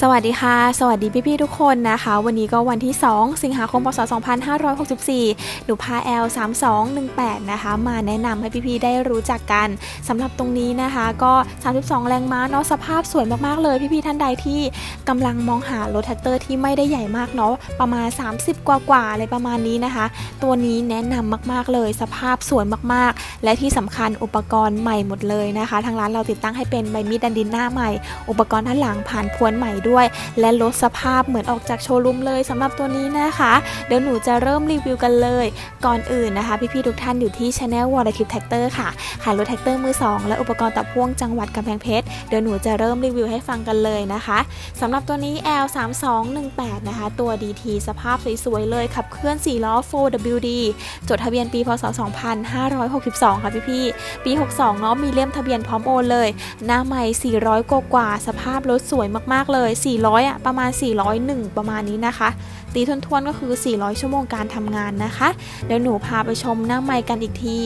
สวัสดีค่ะ สวัสดีพี่ๆทุกคนนะคะ วันนี้ก็วันที่ 2 สิงหาคมพศ 2564 หนูพา L 3218 นะคะ มาแนะนำให้พี่ๆได้รู้จักกันสำหรับตรงนี้นะคะ ก็ 32 แรงม้าเนาะสภาพสวยมากๆเลยพี่ๆท่านใดที่กำลังมองหารถแท็กเตอร์ที่ไม่ได้ใหญ่มากเนาะประมาณ 30 กว่าๆอะไรประมาณนี้นะคะ ตัวนี้แนะนำมากๆเลย สภาพสวยมากๆ และที่สำคัญอุปกรณ์ใหม่หมดเลยนะคะ ทางร้านเราติดตั้งให้เป็นใบมีดดันดินหน้าใหม่ อุปกรณ์ด้านหลังผ่านพวนใหม่ด้วยและลดสภาพเหมือนออกจากโชว์รูมเลยสำหรับตัวนี้นะคะ เดี๋ยวหนูจะเริ่มรีวิวกันเลย ก่อนอื่นนะคะ พี่ๆทุกท่านอยู่ที่ Channel w a l l e t i p Tractor ค่ะขายรถแท็กเตอร์มือ 2 และอุปกรณ์ตับพ่วงจังหวัดกำแพงเพชรเดี๋ยวหนูจะเริ่มรีวิวให้ฟังกันเลยนะคะสำหรับตัวนี้ L 3 2 1 8นะคะตัว DT สภาพสวยๆเลยขับเคลื่อน4ล้อ 4WD จดทะเบียนปีพศ 2562 ค่ะพี่ๆปี 62เนาะมีเล่มทะเบียนพร้อมโอนเลย หน้าใหม่ 400กว่ากว่าสภาพรถสวยมากๆเลย400อะประมาณ 401 ประมาณนี้นะคะ ตีทวนๆก็คือ 400 ชั่วโมงการทำงานนะคะ เดี๋ยวหนูพาไปชมหน้าใหม่กันอีกที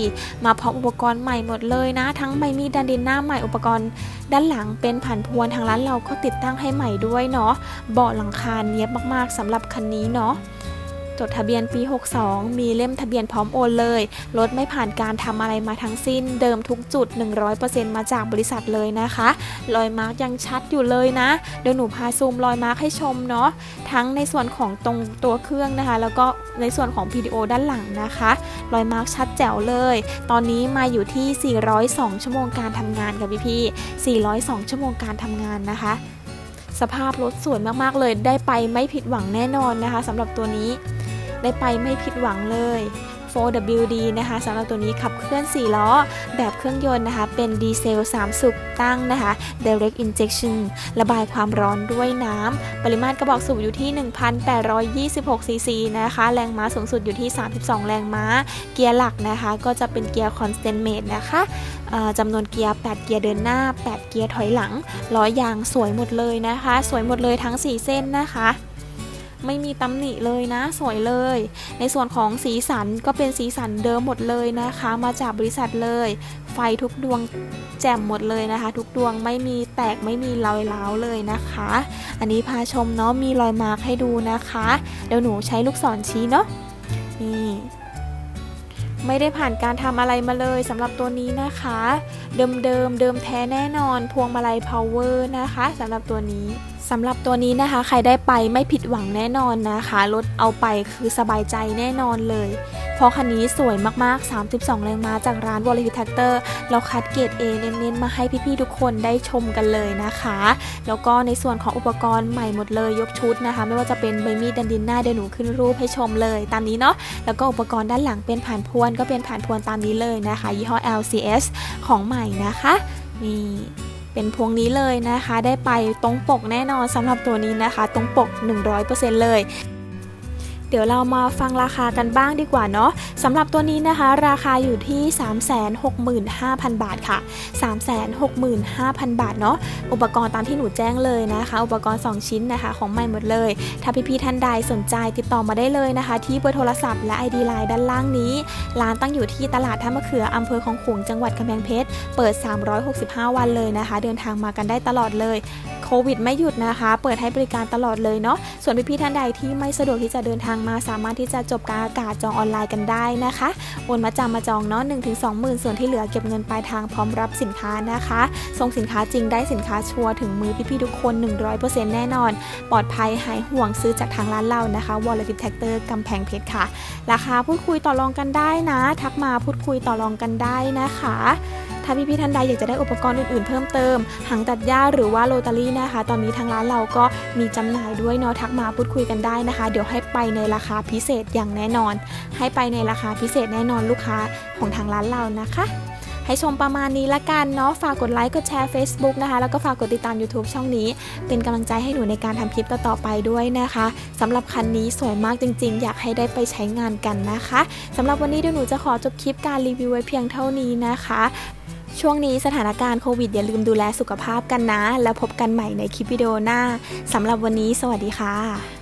มาพร้อมอุปกรณ์ใหม่หมดเลยนะ ทั้งใบมีดดันดินหน้าใหม่อุปกรณ์ ด้านหลังเป็นผ่านพวนทางร้านเราก็ติดตั้งให้ใหม่ด้วยเนาะเบาะหลังคาเนี้ยบมากๆสำหรับคันนี้เนาะ จดทะเบียนปี 62 มีเล่มทะเบียนพร้อมโอนเลย รถไม่ผ่านการทำอะไรมาทั้งสิ้น เดิมทุกจุด 100%มาจากบริษัทเลยนะคะรอยมาร์กยังชัดอยู่เลยนะ เดี๋ยวหนูพาซูมรอยมาร์กให้ชมเนาะ ทั้งในส่วนของตรงตัวเครื่องนะคะ แล้วก็ในส่วนของ PDO ด้านหลังนะคะรอยมาร์กชัดแจ๋วเลย ตอนนี้มาอยู่ที่ 402 ชั่วโมงการทำงานค่ะพี่พี่402 ชั่วโมงการทำงานนะคะสภาพรถสวยมาก ๆ เลยได้ไปไม่ผิดหวังแน่นอนนะคะสำหรับตัวนี้ ได้ไปไม่ผิดหวังเลย 4WD นะคะสำหรับตัวนี้ขับเคลื่อน 4 ล้อ แบบเครื่องยนต์นะคะ เป็นดีเซล 3สุกตั้งนะคะ direct injection ระบายความร้อนด้วยน้ำ ปริมาตรกระบอกสูบอยู่ที่ 1,826 ซีซีนะคะ แรงม้าสูงสุดอยู่ที่ 32 แรงม้า เกียร์หลักนะคะ ก็จะเป็นเกียร์ constant mate นะคะจำนวนเกียร์ 8 เกียร์เดินหน้า 8 เกียร์ถอยหลัง ล้อยางสวยหมดเลยนะคะ สวยหมดเลยทั้ง 4 เส้นนะคะ ไม่มีตำหนิเลยนะ สวยเลย ในส่วนของสีสันก็เป็นสีสันเดิมหมดเลยนะคะ มาจากบริษัทเลย ไฟทุกดวงแจ่มหมดเลยนะคะ ทุกดวงไม่มีแตกไม่มีรอยร้าวเลยนะคะ อันนี้พาชมเนาะมีรอยมาร์คให้ดูนะคะ เดี๋ยวหนูใช้ลูกศรชี้เนาะนี่ไม่ได้ผ่านการทำอะไรมาเลยสำหรับตัวนี้นะคะ เดิมเดิมเดิมแท้แน่นอนพวงมาลัย power นะคะสำหรับตัวนี้ สำหรับตัวนี้นะคะ ใครได้ไปไม่ผิดหวังแน่นอนนะคะ รถเอาไปคือสบายใจแน่นอนเลย เพราะคันนี้สวยมากๆ 32 แรงม้าจากร้าน w a l l y t Tractor เราคัดเกรด A เน้นๆ มาให้พี่ๆ ทุกคนได้ชมกันเลยนะคะ แล้วก็ในส่วนของอุปกรณ์ใหม่หมดเลยยกชุดนะคะ ไม่ว่าจะเป็นใบมีดดันดินหน้าเดี๋ยวหนูขึ้นรูปให้ชมเลย ตามนี้เนาะ แล้วก็อุปกรณ์ด้านหลังเป็นผ่านพวนก็เป็นผ่านพวนตามนี้เลยนะคะ ยี่ห้อ LCS ของใหม่นะคะนี่ เป็นพวงนี้เลยนะคะ ได้ไปตรงปกแน่นอนสำหรับตัวนี้นะคะ ตรงปก 100%เลย เดี๋ยวเรามาฟังราคากันบ้างดีกว่าเนาะสำหรับตัวนี้นะคะ ราคาอยู่ที่ 365,000 บาทค่ะ 365,000 บาทเนาะอุปกรณ์ตามที่หนูแจ้งเลยนะคะ อุปกรณ์ 2 ชิ้นนะคะ ของใหม่หมดเลย ถ้าพี่ๆท่านใดสนใจติดต่อมาได้เลยนะคะ ที่เบอร์โทรศัพท์และ ID Line ด้านล่างนี้ ร้านตั้งอยู่ที่ตลาดท่ามะเขืออำเภอของขลุงจังหวัดกำแพงเพชรเปิด 365 วันเลยนะคะ เดินทางมากันได้ตลอดเลย โควิดไม่หยุดนะคะ เปิดให้บริการตลอดเลยเนาะ ส่วนพี่ๆท่านใดที่ไม่สะดวกที่จะเดินทางมา สามารถที่จะจบการอากาศจองออนไลน์กันได้นะคะโอนมาจำมาจองเนาะ1ถึง20,000ส่วนที่เหลือเก็บเงินปลายทางพร้อมรับสินค้านะคะ ส่งสินค้าจริงได้สินค้าชัวร์ถึงมือพี่ๆทุกคน 100%แน่นอน ปลอดภัยหายห่วงซื้อจากทางร้านเรานะคะ w a l l e t t Tractor กำแพงเพชรค่ะ ราคาพูดคุยต่อรองกันได้นะ ทักมาพูดคุยต่อรองกันได้นะคะ ถ้าพี่ๆท่านใดอยากจะได้อุปกรณ์อื่นๆ เพิ่มเติมหางตัดหญ้าหรือว่าโรตารี่นะคะ ตอนนี้ทางร้านเราก็มีจำหน่ายด้วยเนาะทักมาพูดคุยกันได้นะคะ เดี๋ยวให้ไปในราคาพิเศษอย่างแน่นอน ให้ไปในราคาพิเศษแน่นอนลูกค้าของทางร้านเรานะคะให้ชมประมาณนี้ละกันเนาะ ฝากกดไลค์ กดแชร์ Facebook นะคะ แล้วก็ฝากกดติดตาม YouTube ช่องนี้ เป็นกำลังใจให้หนูในการทำคลิปต่อๆไปด้วยนะคะสำหรับคันนี้สวยมากจริงๆ อยากให้ได้ไปใช้งานกันนะคะสำหรับวันนี้เดี๋ยวหนูจะขอจบคลิปการรีวิวไว้เพียงเท่านี้นะคะ ช่วงนี้สถานการณ์โควิดอย่าลืมดูแลสุขภาพกันนะ แล้วพบกันใหม่ในคลิปวิดีโอหน้าสำหรับวันนี้สวัสดีค่ะ